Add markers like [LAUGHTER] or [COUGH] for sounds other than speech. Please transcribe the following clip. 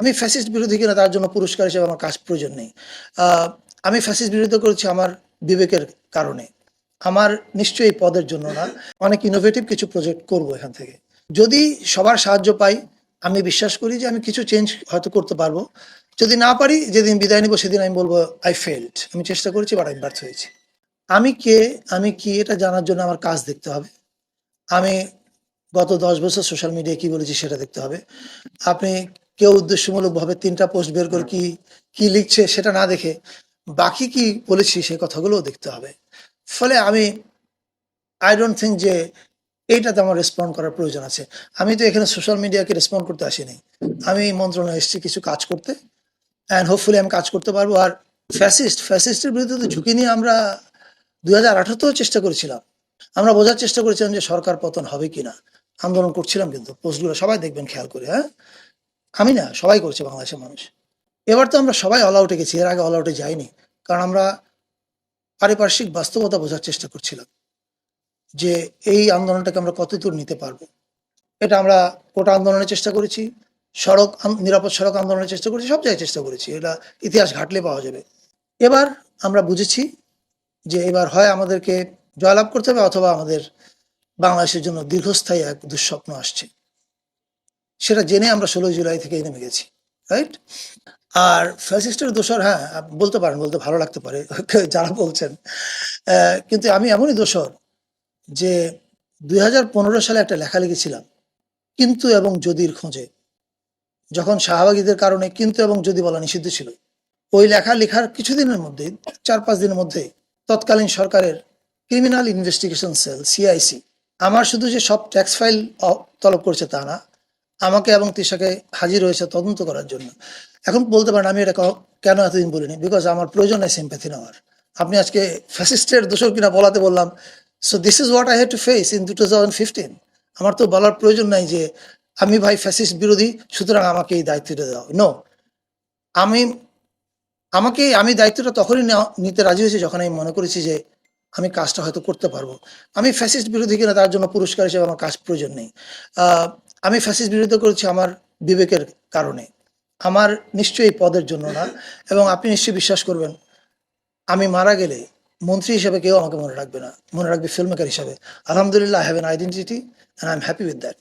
আমি ফ্যাসিস্ট বিরোধী কিনা তার জন্য পুরস্কার হিসেবে আমার কাজ প্রয়োজন নেই। আমি ফ্যাসিস্ট বিরোধিতা করেছি আমার বিবেকের কারণে। আমার নিশ্চয়ই এই পদের জন্য না। অনেক ইনোভেটিভ কিছু প্রজেক্ট করব এখান থেকে। যদি সবার সাহায্য পাই, আমি বিশ্বাস করি যে আমি কিছু চেঞ্জ হয়তো করতে পারব। যদি না পারি, যেদিন বিদায় নিব, সেদিন আমি বলব আই ফেল্ড আমি চেষ্টা করেছি বাট আমি ব্যর্থ হয়েছি। আমি কে? আমি কি? এটা জানার জন্য আমার কাজ দেখতে হবে। আমি গত দশ বছর সোশ্যাল মিডিয়ায় কি বলেছি সেটা দেখতে হবে। আপনি কেউ উদ্দেশ্যমূলকভাবে তিনটা পোস্ট বের করে কি কি লিখছে সেটা না দেখে বাকি কি বলেছি সেই কথাগুলোও দেখতে হবে। ফলে আমি আই ডোন্ট থিঙ্ক যে এইটাতে আমার রেসপন্ড করার প্রয়োজন আছে। আমি তো এখানে সোশ্যাল মিডিয়াকে রেসপন্ড করতে আসিনি। আমি মন্ত্রণালয়ে এসেছি কিছু কাজ করতে। অ্যান্ড হোপফুলি আমি কাজ করতে পারব। আর ফ্যাসিস্ট ফ্যাসিস্টের বিরুদ্ধে তো ঝুঁকি নিয়ে আমরা দুই হাজার আঠারোতেও চেষ্টা করেছিলাম। আমরা বোঝার চেষ্টা করেছিলাম যে সরকার পতন হবে কিনা। আন্দোলন করছিলাম কিন্তু। পোস্টগুলো সবাই দেখবেন, খেয়াল করে হ্যাঁ? আমি না, সবাই করছে বাংলাদেশের মানুষ। এবার তো আমরা সবাই অল আউটে গেছি, এর আগে অল আউটে যাইনি। কারণ আমরা পারিপার্শ্বিক বাস্তবতা বোঝার চেষ্টা করছিলাম যে এই আন্দোলনটাকে আমরা কত দূর নিতে পারব। এটা আমরা কোটা আন্দোলনের চেষ্টা করেছি, সড়ক নিরাপদ সড়ক আন্দোলনের চেষ্টা করেছি, সব জায়গায় চেষ্টা করেছি। এটা ইতিহাস ঘাটলে পাওয়া যাবে। এবার আমরা বুঝেছি যে এবার হয় আমাদেরকে জয়লাভ করতে হবে অথবা আমাদের বাংলাদেশের জন্য দীর্ঘস্থায়ী এক দুঃস্বপ্ন আসছে। সেটা জেনে আমরা ষোলোই জুলাই থেকে নেমে গেছি রাইট আর ফ্যাসিস্টের দোষর হ্যাঁ বলতে পারেন, বলতে ভালো লাগতে পারে, [LAUGHS] যারা বলছেন। কিন্তু আমি এমনই দোষর যে দুই হাজার পনেরো সালে একটা লেখা লিখেছিলাম, কিন্তু এবং যদির খোঁজে। যখন শাহবাগীদের কারণে কিন্তু এবং যদি বলা নিষিদ্ধ ছিল। ওই লেখা লেখার কিছুদিনের মধ্যে চার পাঁচ দিনের মধ্যেই, তৎকালীন সরকারের ক্রিমিনাল ইনভেস্টিগেশন সেল সিআইসি আমার শুধু যে সব ট্যাক্স ফাইল তলব করছে তা না আমাকে এবং তিশাকে হাজির হয়েছে তদন্ত করার জন্য। এখন বলতে পারেন, আমি এটা কেন এতদিন বলিনি? বিকজ আমার প্রয়োজন নাই সিম্প্যাথি নেওয়ার। আপনি আজকে ফ্যাসিস্টের দোষর কিনা বলাতে বললাম। So this is what I had to face in two thousand fifteen আমার তো বলার প্রয়োজন নাই যে, আমি ভাই ফ্যাসিস্ট বিরোধী, সুতরাং আমাকে এই দায়িত্বটা দাও। নো আমি, আমাকে আমি দায়িত্বটা তখনই নিতে রাজি হয়েছি যখন আমি মনে করেছি যে, আমি কাজটা হয়তো করতে পারব। আমি ফ্যাসিস্ট বিরোধী কিনা তার জন্য পুরস্কার হিসেবে আমার কাজ প্রয়োজন নেই। আমি ফ্যাসিস বিরোধিতা করেছি আমার বিবেকের কারণে। আমার নিশ্চয়ই পদের জন্য না, এবং আপনি নিশ্চয়ই বিশ্বাস করবেন, আমি মারা গেলে মন্ত্রী হিসেবে কেউ আমাকে মনে রাখবে না, মনে রাখবে ফিল্ম মেকার হিসাবে। আলহামদুলিল্লাহ I have an identity and I am happy with that